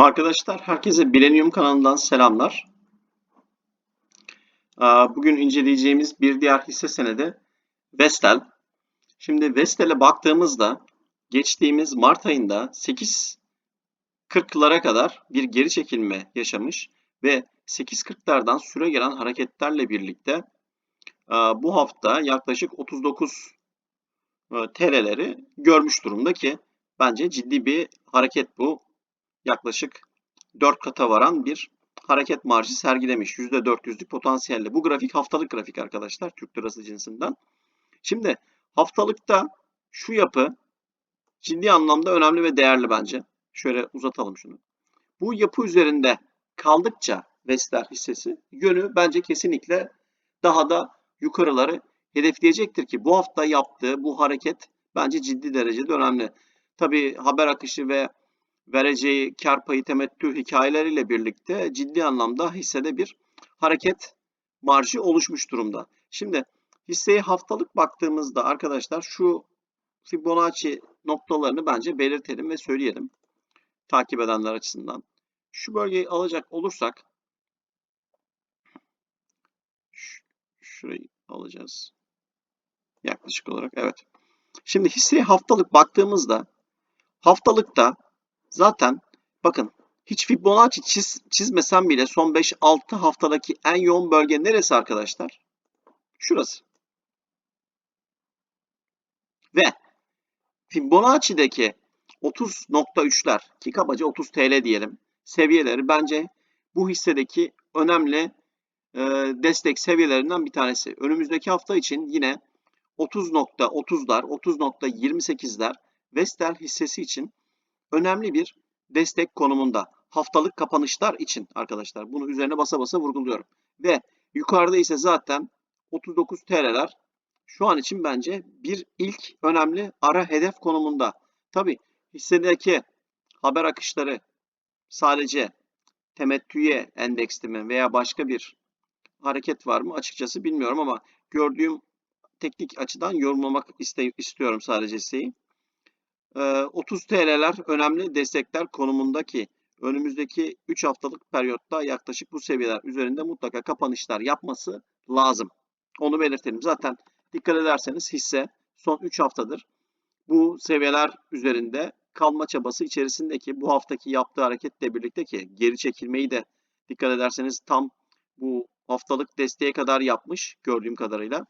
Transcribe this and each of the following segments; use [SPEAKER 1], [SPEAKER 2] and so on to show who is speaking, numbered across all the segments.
[SPEAKER 1] Arkadaşlar herkese Millennium kanalından selamlar. Bugün inceleyeceğimiz bir diğer hisse senedi Vestel. Şimdi Vestel'e baktığımızda geçtiğimiz Mart ayında 8.40'lara kadar bir geri çekilme yaşamış ve 8.40'lardan süre gelen hareketlerle birlikte bu hafta yaklaşık 39 e, TL'leri görmüş durumda ki bence ciddi bir hareket bu yaklaşık 4 kata varan bir hareket marjı sergilemiş. %400'lük potansiyelle. Bu grafik haftalık grafik arkadaşlar. Türk lirası cinsinden. Şimdi haftalıkta şu yapı ciddi anlamda önemli ve değerli bence. Şöyle uzatalım şunu. Bu yapı üzerinde kaldıkça Vestel hissesi yönü bence kesinlikle daha da yukarıları hedefleyecektir ki bu hafta yaptığı bu hareket bence ciddi derecede önemli. Tabii haber akışı ve vereceği kar payı temettü hikayeleriyle birlikte ciddi anlamda hissede bir hareket marjı oluşmuş durumda. Şimdi hisseye haftalık baktığımızda arkadaşlar şu Fibonacci noktalarını bence belirtelim ve söyleyelim. Takip edenler açısından. Şu bölgeyi alacak olursak şurayı alacağız. Yaklaşık olarak evet. Şimdi hisseye haftalık baktığımızda haftalıkta Zaten bakın hiç Fibonacci çiz, çizmesem bile son 5-6 haftadaki en yoğun bölge neresi arkadaşlar? Şurası. Ve Fibonacci'deki 30.3'ler ki kabaca 30 TL diyelim seviyeleri bence bu hissedeki önemli e, destek seviyelerinden bir tanesi. Önümüzdeki hafta için yine 30.30'lar, 30.28'ler Vestel hissesi için önemli bir destek konumunda. Haftalık kapanışlar için arkadaşlar. Bunu üzerine basa basa vurguluyorum. Ve yukarıda ise zaten 39 TL'ler şu an için bence bir ilk önemli ara hedef konumunda. Tabi hissedeki haber akışları sadece temettüye endeksli mi veya başka bir hareket var mı açıkçası bilmiyorum ama gördüğüm teknik açıdan yorumlamak istiyorum sadece hisseyi. 30 TL'ler önemli destekler konumundaki önümüzdeki 3 haftalık periyotta yaklaşık bu seviyeler üzerinde mutlaka kapanışlar yapması lazım. Onu belirtelim. Zaten dikkat ederseniz hisse son 3 haftadır bu seviyeler üzerinde kalma çabası içerisindeki bu haftaki yaptığı hareketle birlikte ki geri çekilmeyi de dikkat ederseniz tam bu haftalık desteğe kadar yapmış gördüğüm kadarıyla.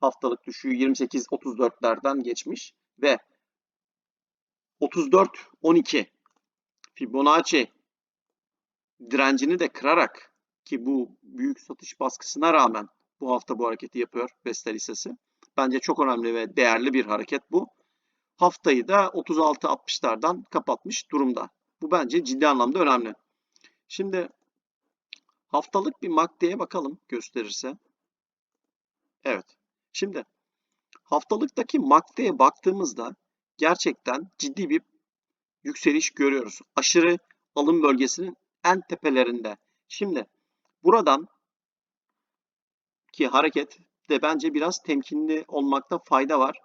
[SPEAKER 1] Haftalık düşüğü 28-34'lerden geçmiş ve 34 12 Fibonacci direncini de kırarak ki bu büyük satış baskısına rağmen bu hafta bu hareketi yapıyor Vestel hissesi. Bence çok önemli ve değerli bir hareket bu. Haftayı da 36-60'lardan kapatmış durumda. Bu bence ciddi anlamda önemli. Şimdi haftalık bir MACD'ye bakalım gösterirse. Evet. Şimdi haftalıktaki MACD'ye baktığımızda gerçekten ciddi bir yükseliş görüyoruz. Aşırı alım bölgesinin en tepelerinde. Şimdi buradan ki hareket de bence biraz temkinli olmakta fayda var.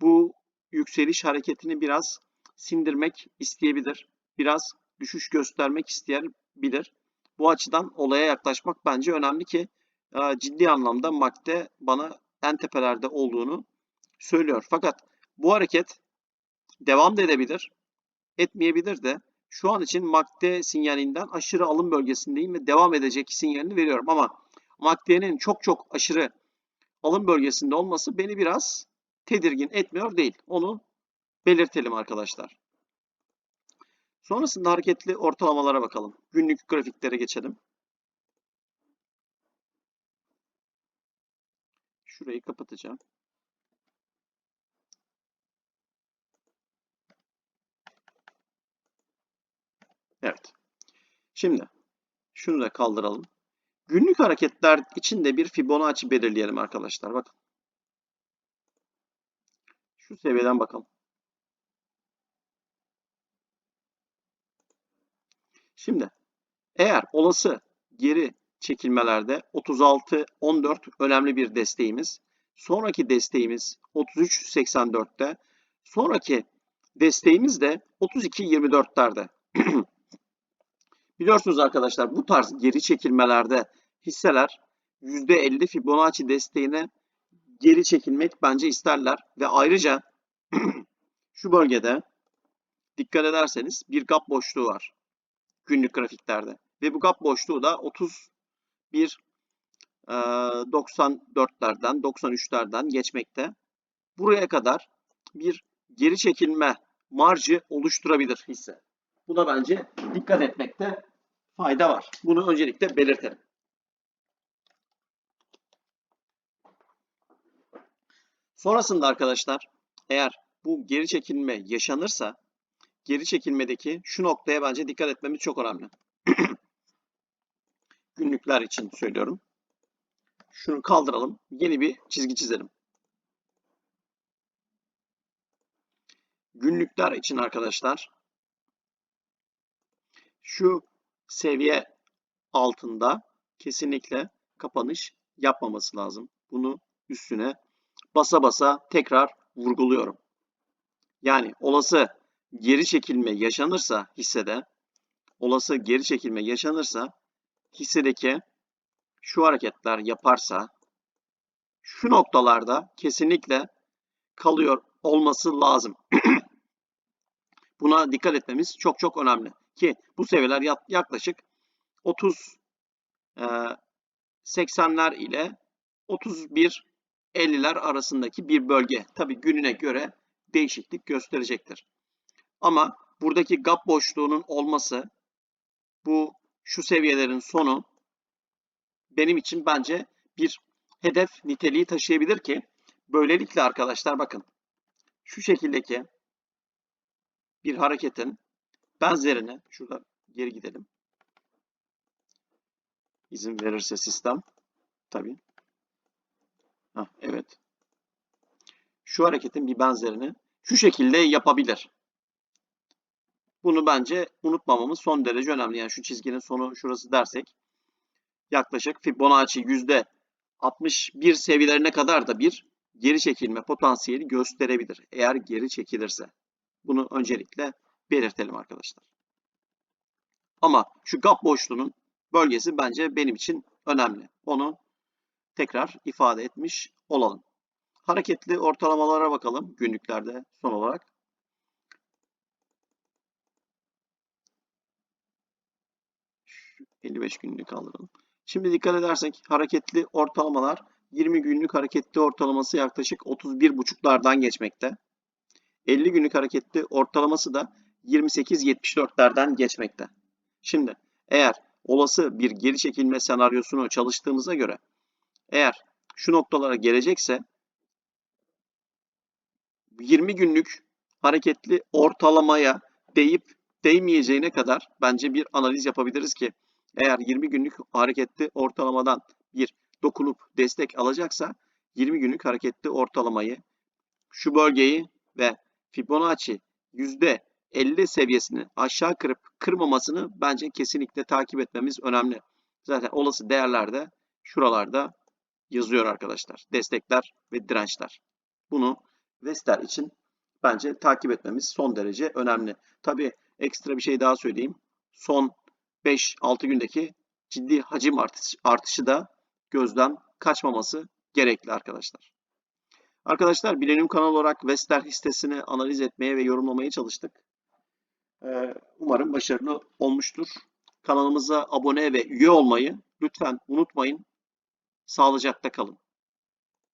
[SPEAKER 1] Bu yükseliş hareketini biraz sindirmek isteyebilir. Biraz düşüş göstermek isteyebilir. Bu açıdan olaya yaklaşmak bence önemli ki e, ciddi anlamda MACD bana en tepelerde olduğunu söylüyor. Fakat bu hareket devam da edebilir. Etmeyebilir de şu an için MACD sinyalinden aşırı alım bölgesindeyim ve devam edecek sinyalini veriyorum. Ama MACD'nin çok çok aşırı alım bölgesinde olması beni biraz tedirgin etmiyor değil. Onu belirtelim arkadaşlar. Sonrasında hareketli ortalamalara bakalım. Günlük grafiklere geçelim. Şurayı kapatacağım. Evet. Şimdi şunu da kaldıralım. Günlük hareketler için de bir Fibonacci belirleyelim arkadaşlar. Bakın. Şu seviyeden bakalım. Şimdi eğer olası geri çekilmelerde 36-14 önemli bir desteğimiz. Sonraki desteğimiz 33-84'te. Sonraki desteğimiz de 32-24'lerde. Biliyorsunuz arkadaşlar bu tarz geri çekilmelerde hisseler %50 Fibonacci desteğine geri çekilmek bence isterler ve ayrıca şu bölgede dikkat ederseniz bir gap boşluğu var günlük grafiklerde ve bu gap boşluğu da 31 e, 94'lerden 93'lerden geçmekte. Buraya kadar bir geri çekilme marjı oluşturabilir hisse. Buna bence dikkat etmekte fayda var. Bunu öncelikle belirtelim. Sonrasında arkadaşlar eğer bu geri çekilme yaşanırsa geri çekilmedeki şu noktaya bence dikkat etmemiz çok önemli. Günlükler için söylüyorum. Şunu kaldıralım. Yeni bir çizgi çizelim. Günlükler için arkadaşlar şu seviye altında kesinlikle kapanış yapmaması lazım. Bunu üstüne basa basa tekrar vurguluyorum. Yani olası geri çekilme yaşanırsa hissede, olası geri çekilme yaşanırsa hissedeki şu hareketler yaparsa şu noktalarda kesinlikle kalıyor olması lazım. Buna dikkat etmemiz çok çok önemli. Ki bu seviyeler yaklaşık 30 80'ler ile 31 50'ler arasındaki bir bölge. Tabi gününe göre değişiklik gösterecektir. Ama buradaki gap boşluğunun olması bu şu seviyelerin sonu benim için bence bir hedef niteliği taşıyabilir ki böylelikle arkadaşlar bakın şu şekildeki bir hareketin benzerini şurada geri gidelim. İzin verirse sistem tabii. Heh, evet. Şu hareketin bir benzerini şu şekilde yapabilir. Bunu bence unutmamamız son derece önemli. Yani şu çizginin sonu şurası dersek yaklaşık Fibonacci yüzde 61 seviyelerine kadar da bir geri çekilme potansiyeli gösterebilir. Eğer geri çekilirse. Bunu öncelikle belirtelim arkadaşlar. Ama şu gap boşluğunun bölgesi bence benim için önemli. Onu tekrar ifade etmiş olalım. Hareketli ortalamalara bakalım günlüklerde son olarak. Şu 55 günlük kaldıralım. Şimdi dikkat edersek hareketli ortalamalar 20 günlük hareketli ortalaması yaklaşık 31,5'lardan geçmekte. 50 günlük hareketli ortalaması da 28-74'lerden geçmekte. Şimdi eğer olası bir geri çekilme senaryosunu çalıştığımıza göre eğer şu noktalara gelecekse 20 günlük hareketli ortalamaya değip değmeyeceğine kadar bence bir analiz yapabiliriz ki eğer 20 günlük hareketli ortalamadan bir dokunup destek alacaksa 20 günlük hareketli ortalamayı şu bölgeyi ve Fibonacci %50 seviyesini aşağı kırıp kırmamasını bence kesinlikle takip etmemiz önemli. Zaten olası değerlerde şuralarda yazıyor arkadaşlar. Destekler ve dirençler. Bunu Vestel için bence takip etmemiz son derece önemli. Tabi ekstra bir şey daha söyleyeyim. Son 5-6 gündeki ciddi hacim artışı da gözden kaçmaması gerekli arkadaşlar. Arkadaşlar Bilenim kanal olarak Vestel hissesini analiz etmeye ve yorumlamaya çalıştık. Ee, umarım başarılı olmuştur. Kanalımıza abone ve üye olmayı lütfen unutmayın. Sağlıcakla kalın.